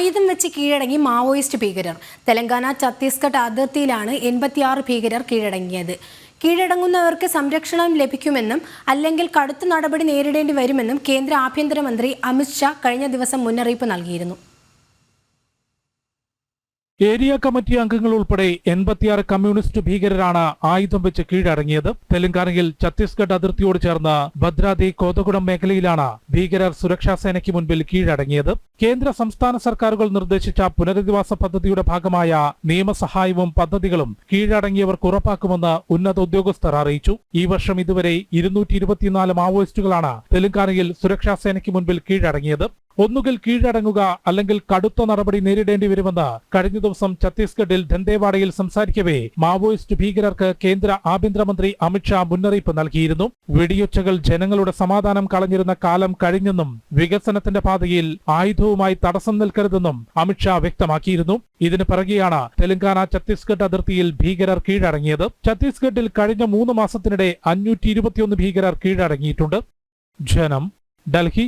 ആയുധം വെച്ച് കീഴടങ്ങി മാവോയിസ്റ്റ് ഭീകരർ. തെലങ്കാന ഛത്തീസ്ഗഡ് അതിർത്തിയിലാണ് എൺപത്തിയാറ് ഭീകരർ കീഴടങ്ങിയത്. കീഴടങ്ങുന്നവർക്ക് സംരക്ഷണം ലഭിക്കുമെന്നും അല്ലെങ്കിൽ കടുത്ത നടപടി നേരിടേണ്ടി വരുമെന്നും കേന്ദ്ര ആഭ്യന്തരമന്ത്രി അമിത്ഷാ കഴിഞ്ഞ ദിവസം മുന്നറിയിപ്പ് നൽകിയിരുന്നു. ഏരിയ കമ്മിറ്റി അംഗങ്ങൾ ഉൾപ്പെടെ എൺപത്തിയാറ് കമ്മ്യൂണിസ്റ്റ് ഭീകരരാണ് ആയുധം വെച്ച് കീഴടങ്ങിയത്. തെലങ്കാനയിൽ ഛത്തീസ്ഗഡ് അതിർത്തിയോട് ചേർന്ന് ഭദ്രാദി കോതഗുഡം മേഖലയിലാണ് ഭീകരർ സുരക്ഷാ സേനയ്ക്ക് മുൻപിൽ കീഴടങ്ങിയത്. കേന്ദ്ര സംസ്ഥാന സർക്കാരുകൾ നിർദ്ദേശിച്ച പുനരധിവാസ പദ്ധതിയുടെ ഭാഗമായ നിയമസഹായവും പദ്ധതികളും കീഴടങ്ങിയവർക്ക് ഉറപ്പാക്കുമെന്ന് ഉന്നത ഉദ്യോഗസ്ഥർ അറിയിച്ചു. ഈ വർഷം ഇതുവരെ ഇരുന്നൂറ്റി മാവോയിസ്റ്റുകളാണ് തെലങ്കാനയിൽ സുരക്ഷാ സേനയ്ക്ക് മുൻപിൽ കീഴടങ്ങിയത്. ഒന്നുകിൽ കീഴടങ്ങുക അല്ലെങ്കിൽ കടുത്ത നടപടി നേരിടേണ്ടി വരുമെന്ന് കഴിഞ്ഞ ദിവസം ഛത്തീസ്ഗഡിൽ ദന്തേവാഡയിൽ സംസാരിക്കവേ മാവോയിസ്റ്റ് ഭീകരർക്ക് കേന്ദ്ര ആഭ്യന്തരമന്ത്രി അമിത്ഷാ മുന്നറിയിപ്പ് നൽകിയിരുന്നു. വെടിയൊച്ചകൾ ജനങ്ങളുടെ സമാധാനം കളഞ്ഞിരുന്ന കാലം കഴിഞ്ഞെന്നും വികസനത്തിന്റെ പാതയിൽ ആയുധവുമായി തടസ്സം നിൽക്കരുതെന്നും അമിത്ഷാ വ്യക്തമാക്കിയിരുന്നു. ഇതിന് പിറകെയാണ് തെലങ്കാന ഛത്തീസ്ഗഡ് അതിർത്തിയിൽ ഭീകരർ കീഴടങ്ങിയത്. ഛത്തീസ്ഗഡിൽ കഴിഞ്ഞ മൂന്ന് മാസത്തിനിടെ അഞ്ഞൂറ്റി ഭീകരർ കീഴടങ്ങിയിട്ടുണ്ട്. ജനം ഡൽഹി